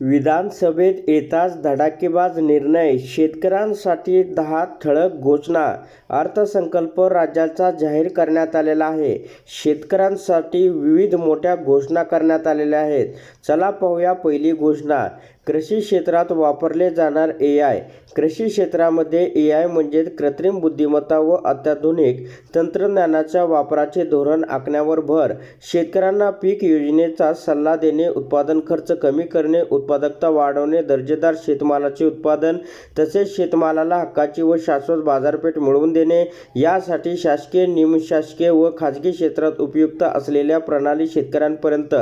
विधानसभेत येताच धडाकेबाज निर्णय शेतकऱ्यांसाठी दहा ठळक घोषणा. अर्थसंकल्प राज्याचा जाहीर करण्यात आलेला आहे. शेतकऱ्यांसाठी विविध मोठ्या घोषणा करण्यात आलेल्या आहेत. चला पाहूया पहिली घोषणा. कृषी क्षेत्रात वापरले जाणार ए आय कृषी क्षेत्रामध्ये ए आय म्हणजे कृत्रिम बुद्धिमत्ता व अत्याधुनिक तंत्रज्ञानाच्या वापराचे धोरण आखण्यावर भर. शेतकऱ्यांना पीक योजनेचा सल्ला देणे उत्पादन खर्च कमी करणे उत्पादकता वाढवणे दर्जेदार शेतमालाचे उत्पादन तसेच शेतमालाला हक्काची व शाश्वत बाजारपेठ मिळवून देणे यासाठी शासकीय निमशासकीय व खाजगी क्षेत्रात उपयुक्त असलेल्या प्रणाली शेतकऱ्यांपर्यंत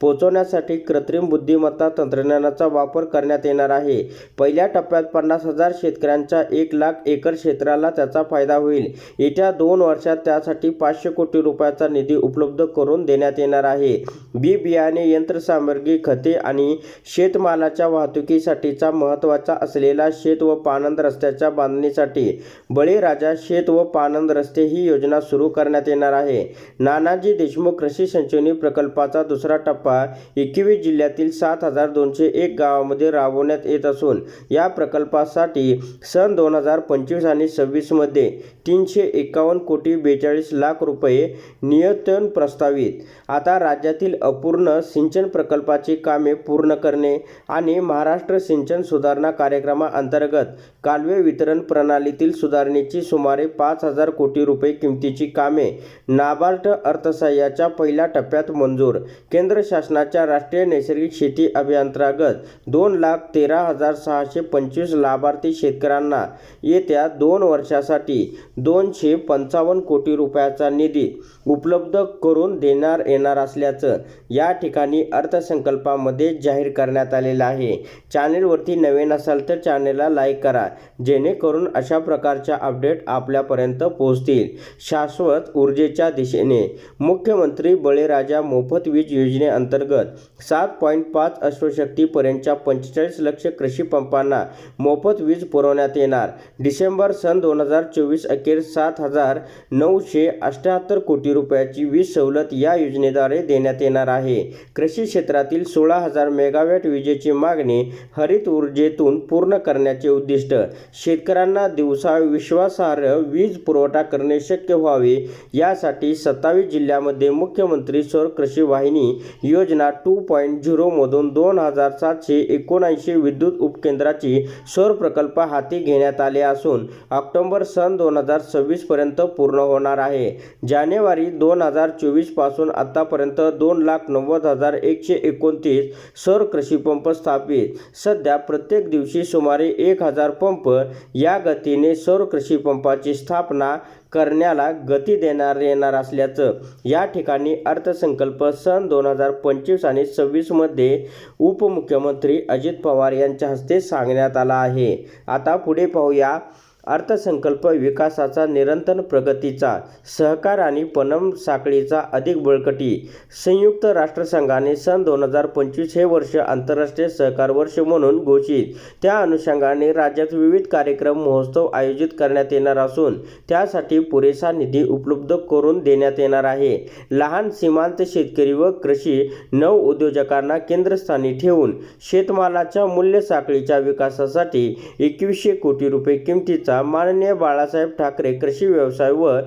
पोहोचवण्यासाठी कृत्रिम बुद्धिमत्ता तंत्रज्ञानाचा वापर करण्यात येणार आहे. पहिल्या टप्प्यात पन्नास हजार शेतकऱ्यांच्या एक लाख एकर क्षेत्राला त्याचा फायदा होईल. येत्या दोन वर्षात त्यासाठी पाचशे कोटी रुपयाचा निधी उपलब्ध करून देण्यात येणार आहे. बी बियाणे यंत्रसामग्री खते आणि शेतमालाच्या वाहतुकीसाठीचा महत्त्वाचा असलेला शेत व पानंद रस्त्याच्या बांधणीसाठी बळीराजा शेत व पाणंद रस्ते ही योजना सुरू करण्यात येणार आहे. नानाजी देशमुख कृषी संजीवनी प्रकल्पाचा दुसरा टप्पा एकवीस जिल्ह्यातील सात हजार दोनशे एक गाव गावामध्ये राबवण्यात येत असून या प्रकल्पासाठी सन दोन हजार पंचवीस आणि सव्वीसमध्ये तीनशे एकावन्न कोटी बेचाळीस लाख रुपये नियतन प्रस्तावित. आता राज्यातील अपूर्ण सिंचन प्रकल्पाची कामे पूर्ण करणे आणि महाराष्ट्र सिंचन सुधारणा कार्यक्रमाअंतर्गत कालवे वितरण प्रणालीतील सुधारणेची सुमारे पाच हजार कोटी रुपये किमतीची कामे नाबार्ड अर्थसहाय्याच्या पहिल्या टप्प्यात मंजूर. केंद्र शासनाच्या राष्ट्रीय नैसर्गिक शेती अभियांतर्गत दोन लाख तेरा हजार सहाशे पंचवीस लाभार्थी शेतकऱ्यांना येत्या दोन वर्षासाठी दोनशे पंचावन्न कोटी रुपयाचा निधी उपलब्ध करून देणार येणार असल्याचं या ठिकाणी अर्थसंकल्पामध्ये जाहीर करण्यात आलेलं आहे. चॅनेलवरती नवीन असाल तर चॅनेलला लाईक करा जेणेकरून अशा प्रकारच्या अपडेट आपल्यापर्यंत पोहोचतील. शाश्वत ऊर्जेच्या दिशेने मुख्यमंत्री बळीराजा मोफत वीज योजनेअंतर्गत सात पॉईंट पाच अश्वशक्तीपर्यंतच्या पंचेचाळीस लक्ष कृषी पंपांना मोफत वीज पुरवण्यात येणार. डिसेंबर सन दोन हजार चोवीस अखेर सात हजार नऊशे अठ्ठ्याहत्तर कोटी रुपयाची वीज सवलत या योजनेद्वारे देण्यात येणार आहे. कृषी क्षेत्रातील सोळा हजार मेगावॅट विजेची मागणी हरित ऊर्जेतून पूर्ण करण्याचे उद्दिष्ट. शेतकऱ्यांना दिवसा विश्वासार्ह वीज पुरवठा करणे शक्य व्हावे यासाठी सत्तावीस जिल्ह्यामध्ये मुख्यमंत्री सौर कृषी वाहिनी योजना टू पॉईंट झिरोमधून दोन हजार सातशे एकोणऐंशी विद्युत उपकेंद्राची सौर प्रकल्प हाती घेण्यात आले असून ऑक्टोबर सन दोन हजार सव्वीसपर्यंत पूर्ण होणार आहे. जानेवारी दोन हजार चोवीसपासून आत्तापर्यंत दोन लाख नव्वद हजार एकशे एकोणतीस सौर कृषीपंप स्थापित. सध्या प्रत्येक दिवशी सुमारे एक हजार पंप या गतीने सौर कृषीपंपाची स्थापना करण्याला गती देणार येणार असल्याचं या ठिकाणी अर्थसंकल्प सन दोन हजार पंचवीस आणि सव्वीसमध्ये उपमुख्यमंत्री अजित पवार यांच्या हस्ते सांगण्यात आला आहे. आता पुढे पाहूया. अर्थसंकल्प विकासाचा निरंतर प्रगतीचा सहकार आणि पनम साखळीचा अधिक बळकटी. संयुक्त राष्ट्रसंघाने सन दोन हजार पंचवीस हे वर्ष आंतरराष्ट्रीय सहकार वर्ष म्हणून घोषित. त्या अनुषंगाने राज्यात विविध कार्यक्रम महोत्सव आयोजित करण्यात येणार असून त्यासाठी पुरेसा निधी उपलब्ध करून देण्यात येणार आहे. लहान सीमांत शेतकरी व कृषी नव उद्योजकांना केंद्रस्थानी ठेवून शेतमालाच्या मूल्य साखळीच्या विकासासाठी एकवीसशे कोटी रुपये किमतीचा माननीय बाळासाहेब ठाकरे कृषी व्यवसाय व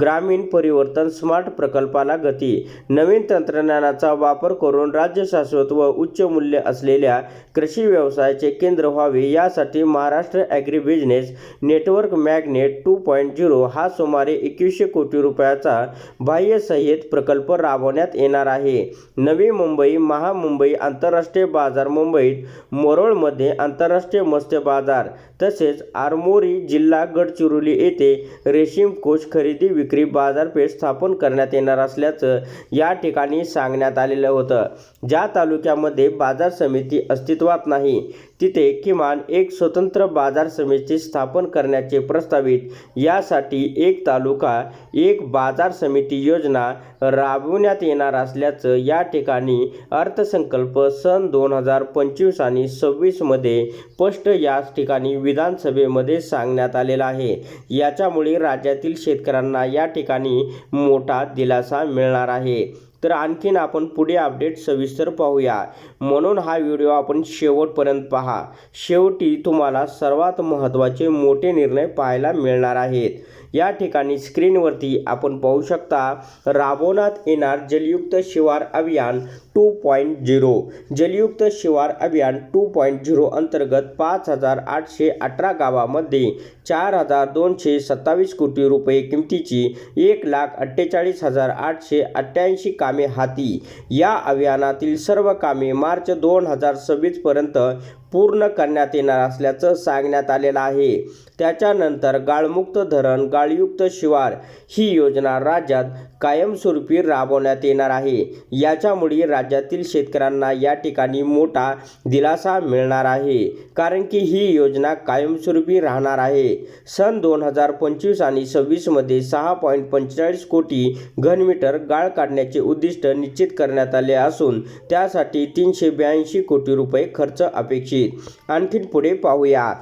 ग्रामीण परिवर्तन स्मार्ट प्रकल्पाला गती. नवीन तंत्रज्ञानाचा वापर करून राज्य शाश्वत व उच्च मूल्य असलेल्या कृषी व्यवसायाचे केंद्र व्हावे यासाठी Maharashtra agri business network magnet two point zero हा सुमारे एकवीसशे कोटी रुपयाचा बाह्य प्रकल्प राबवण्यात येणार आहे. नवी मुंबई महामुंबई आंतरराष्ट्रीय बाजार मुंबईत मोरोळमध्ये आंतरराष्ट्रीय मत्स्य बाजार तसेच आरमोरी जिल्हा गडचिरोली येथे रेशीम कोष खरेदी विक्री बाजारपेठ स्थापन करण्यात येणार असल्याचं या ठिकाणी सांगण्यात आलेलं होतं. ज्या तालुक्यामध्ये बाजार समिती अस्तित्वात नाही तिथे किमान एक स्वतंत्र बाजार समिती स्थापन करण्याचे प्रस्तावित यासाठी एक तालुका एक बाजार समिती योजना राबवण्यात येणार असल्याचं या ठिकाणी अर्थसंकल्प सन दोन हजार पंचवीस आणि सव्वीसमध्ये स्पष्ट याच ठिकाणी विधानसभेमध्ये सांगण्यात आलेलं आहे. याच्यामुळे राज्यातील शेतकऱ्यांना या ठिकाणी मोठा दिलासा मिळणार आहे. तर आणखीन आपण पुढे अपडेट सविस्तर पाहूया. म्हणून हा व्हिडिओ आपण शेवटपर्यंत पहा. शेवटी तुम्हाला सर्वात महत्त्वाचे मोठे निर्णय पाहायला मिळणार आहेत. या ठिकाणी स्क्रीनवरती आपण पाहू शकता राबवण्यात येणार जलयुक्त शिवार अभियान टू पॉईंट झिरो. जलयुक्त शिवार अभियान टू पॉईंट झिरो अंतर्गत पाच हजार आठशे अठरा गावामध्ये चार हजार दोनशे सत्तावीस कोटी रुपये किमतीची एक लाख अठ्ठेचाळीस हजार आठशे अठ्ठ्याऐंशी कामे हाती. या अभियानातील सर्व कामे मार्च दोन हजार सव्वीसपर्यंत पूर्ण करण्यात येणार असल्याचं सांगण्यात आलेलं आहे. त्याच्यानंतर गाळमुक्त धरण गाळयुक्त शिवार ही योजना राज्यात कायमस्वरूपी राबवण्यात येणार आहे. याच्यामुळे राज्यातील शेतकऱ्यांना या ठिकाणी मोठा दिलासा मिळणार आहे. कारण की ही योजना कायमस्वरूपी राहणार आहे. सन दोन हजार पंचवीस आणि सव्वीसमध्ये सहा पॉईंट पंचेचाळीस कोटी घनमीटर गाळ काढण्याचे उद्दिष्ट निश्चित करण्यात आले असून त्यासाठी तीनशे ब्याऐंशी कोटी रुपये खर्च अपेक्षित. आणखीन पुढे पाहूया.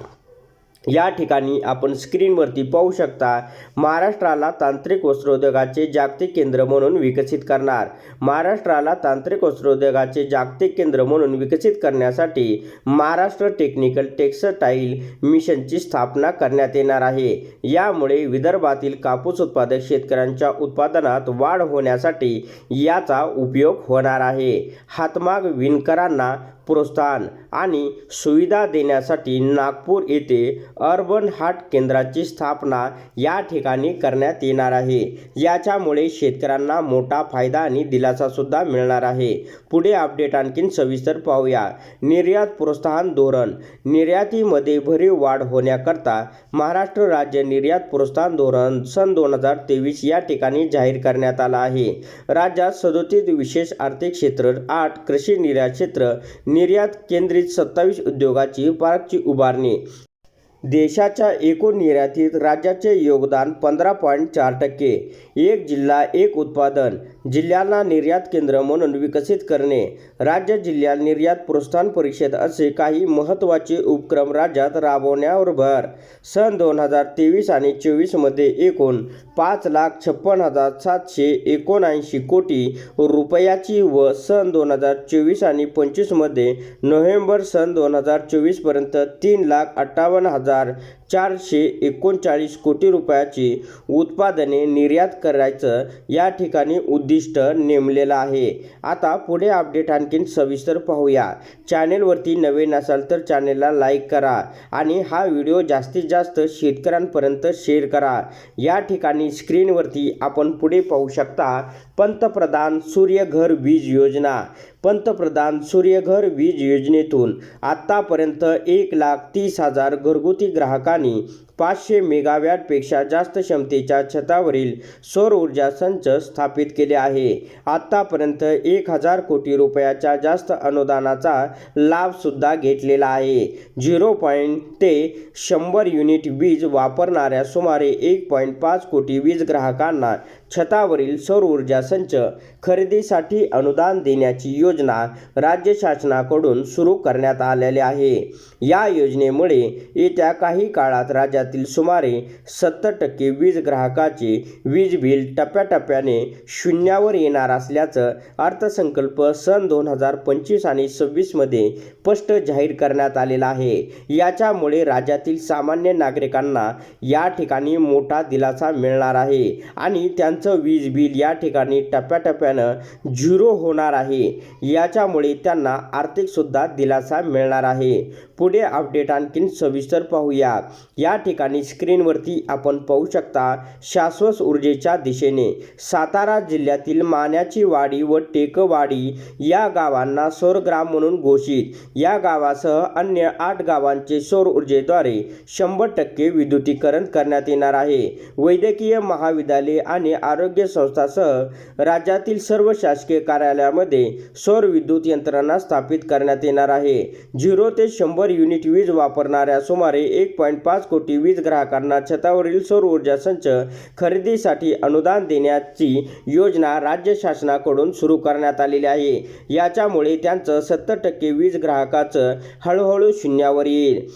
या ठिकाणी आपण स्क्रीनवरती पाहू शकता महाराष्ट्राला तांत्रिक वस्त्रोद्योगाचे जागतिक केंद्र म्हणून विकसित करणार. महाराष्ट्राला तांत्रिक वस्त्रोद्योगाचे जागतिक केंद्र म्हणून विकसित करण्यासाठी महाराष्ट्र टेक्निकल टेक्सटाईल मिशनची स्थापना करण्यात येणार आहे. यामुळे विदर्भातील कापूस उत्पादक शेतकऱ्यांच्या उत्पादनात वाढ होण्यासाठी याचा उपयोग होणार आहे. हातमाग विणकरांना प्रोत्साहन आणि सुविधा देण्यासाठी नागपूर येथे अर्बन हाट केंद्राची स्थापना या ठिकाणी करण्यात येणार आहे. याच्यामुळे शेतकऱ्यांना मोठा फायदा आणि दिलासासुद्धा मिळणार आहे. पुढे अपडेट आणखीन सविस्तर पाहूया. निर्यात प्रोत्साहन धोरण. निर्यातीमध्ये भरीव वाढ होण्याकरता महाराष्ट्र राज्य निर्यात प्रोत्साहन धोरण सन दोन हजार तेवीस या ठिकाणी जाहीर करण्यात आला आहे. राज्यात सदोतीस विशेष आर्थिक क्षेत्र आठ कृषी निर्यात क्षेत्र निर्यात केंद्रित सत्तावीस उद्योगाची पार्कची उभारणी. देशाच्या एकूण निर्यातीत राज्याचे योगदान पंधरा पॉईंट चार टक्के. एक जिल्हा एक उत्पादन. जिल्ह्यांना निर्यात केंद्र म्हणून विकसित करणे. राज्य जिल्ह्यात निर्यात प्रोत्साहन परिषद असे काही महत्त्वाचे उपक्रम राज्यात राबवण्यावर भर सन दोन हजार तेवीस आणि चोवीसमध्ये एकूण पाच लाख छप्पन हजार सातशे एकोणऐंशी कोटी रुपयाची व सन दोन हजार चोवीस आणि पंचवीसमध्ये नोव्हेंबर सन दोन हजार चोवीसपर्यंत तीन लाख अठ्ठावन्न हजार चारशे एकोणचाळीस कोटी रुपयाची उत्पादने निर्यात करायचं या ठिकाणी उद्दिष्ट नेमलेलं आहे. आता पुढे अपडेट आणखीन सविस्तर पाहूया. चॅनेलवरती नवीन असाल तर चॅनेलला लाईक करा आणि हा व्हिडिओ जास्तीत जास्त शेतकऱ्यांपर्यंत शेअर करा. या ठिकाणी स्क्रीनवरती आपण पुढे पाहू शकता पंतप्रधान सूर्यघर वीज योजना. पंतप्रधान सूर्यघर वीज योजनेतून आत्तापर्यंत एक लाख तीस हजार घरगुती ग्राहकांनी पाचशे मेगावॅटपेक्षा जास्त क्षमतेच्या छतावरील सौर ऊर्जा संच स्थापित केले आहे. आत्तापर्यंत एक हजार कोटी रुपयाच्या जास्त अनुदानाचा लाभसुद्धा घेतलेला आहे. झिरो पॉईंट ते शंभर युनिट वीज वापरणाऱ्या सुमारे एक पॉईंट पाच कोटी वीज ग्राहकांना छतावरील सौर ऊर्जा संच खरेदीसाठी अनुदान देण्याची योजना राज्य शासनाकडून सुरू करण्यात आलेली आहे. या योजनेमुळे येत्या काही काळात राज्यातील सुमारे सत्तर टक्के वीज ग्राहकाचे वीज बिल टप्प्याटप्प्याने शून्यावर येणार असल्याचं अर्थसंकल्प सन दोन हजार पंचवीस आणि सव्वीसमध्ये स्पष्ट जाहीर करण्यात आलेला आहे. याच्यामुळे राज्यातील सामान्य नागरिकांना या ठिकाणी मोठा दिलासा मिळणार आहे आणि त्यांचं वीज बिल या ठिकाणी टप्प्याटप्प्यानं झिरो होणार आहे. याच्यामुळे त्यांना आर्थिकसुद्धा दिलासा मिळणार आहे. पुढे अपडेट आणखीन सविस्तर पाहूया या ठिकाणी स्क्रीनवरती आपण पाहू शकता शाश्वत ऊर्जेच्या दिशेने सातारा जिल्ह्यातील मान्याची वाडी व टेकवाडी या गावांना सौरग्राम म्हणून घोषित. या गावासह अन्य आठ गावांचे सौर ऊर्जेद्वारे शंभर टक्के विद्युतीकरण करण्यात येणार आहे. वैद्यकीय महाविद्यालय आणि आरोग्य संस्थासह राज्यातील सर्व शासकीय कार्यालयामध्ये सौर विद्युत यंत्रणा स्थापित करण्यात येणार आहे. झिरो ते शंभर युनिट वीज वापरणाऱ्या सुमारे एक पॉईंट पाच कोटी वीज ग्राहकांना छतावरील सौर ऊर्जा संच खरेदीसाठी अनुदान देण्याची योजना राज्य शासनाकडून सुरू करण्यात आलेली आहे. याच्यामुळे त्यांचं सत्तर टक्के वीज ग्राहकाचं हळूहळू शून्यावर येईल.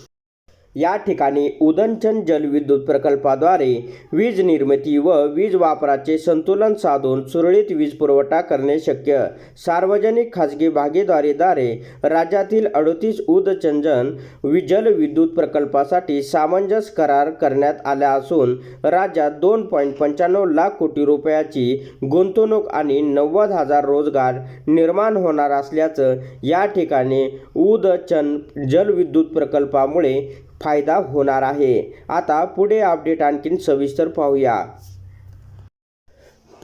या ठिकाणी उदंचन जलविद्युत प्रकल्पाद्वारे वीज निर्मिती व वीज वापराचे संतुलन साधून सुरळीत वीज पुरवठा करणे शक्य. सार्वजनिक खाजगी भागीदारीद्वारे राज्यातील अडतीस उदचंजन वि जलविद्युत प्रकल्पासाठी सामंजस्य करार करण्यात आला असून राज्यात दोन पॉईंट पंच्याण्णव लाख कोटी रुपयाची गुंतवणूक आणि नव्वद हजार रोजगार निर्माण होणार असल्याचं या ठिकाणी उदचन जलविद्युत प्रकल्पामुळे फायदा होणार आहे. आता पुढे अपडेट आणखीन सविस्तर पाहूया.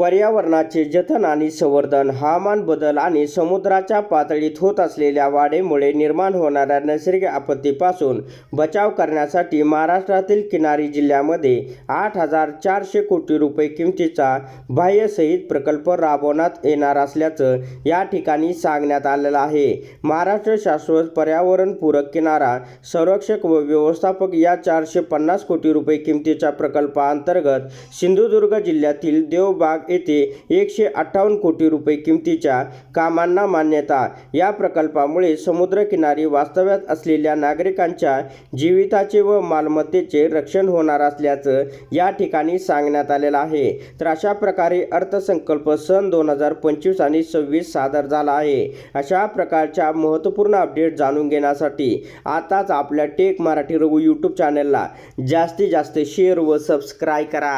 पर्यावरणाचे जतन आणि संवर्धन हवामान बदल आणि समुद्राच्या पातळीत होत असलेल्या वाढीमुळे निर्माण होणाऱ्या नैसर्गिक आपत्तीपासून बचाव करण्यासाठी महाराष्ट्रातील किनारी जिल्ह्यामध्ये आठ हजार चारशे कोटी रुपये किमतीचा बाह्यसहित प्रकल्प राबवण्यात येणार असल्याचं या ठिकाणी सांगण्यात आलेलं आहे. महाराष्ट्र शाश्वत पर्यावरणपूरक किनारा संरक्षक व व्यवस्थापक या चारशे पन्नास कोटी रुपये किमतीच्या प्रकल्पाअंतर्गत सिंधुदुर्ग जिल्ह्यातील देवबाग येथे एकशे अठ्ठावन्न कोटी रुपये किमतीच्या कामांना मान्यता. या प्रकल्पामुळे समुद्रकिनारी वास्तव्यात असलेल्या नागरिकांच्या जीविताचे व मालमत्तेचे रक्षण होणार असल्याचं या ठिकाणी सांगण्यात आलेलं आहे. तर अशा प्रकारे अर्थसंकल्प सन दोन हजार पंचवीस आणि सव्वीस सादर झाला आहे. अशा प्रकारच्या महत्त्वपूर्ण अपडेट जाणून घेण्यासाठी आताच आपल्या टेक मराठी रघु यूट्यूब चॅनलला जास्तीत जास्त शेअर व सबस्क्राईब करा.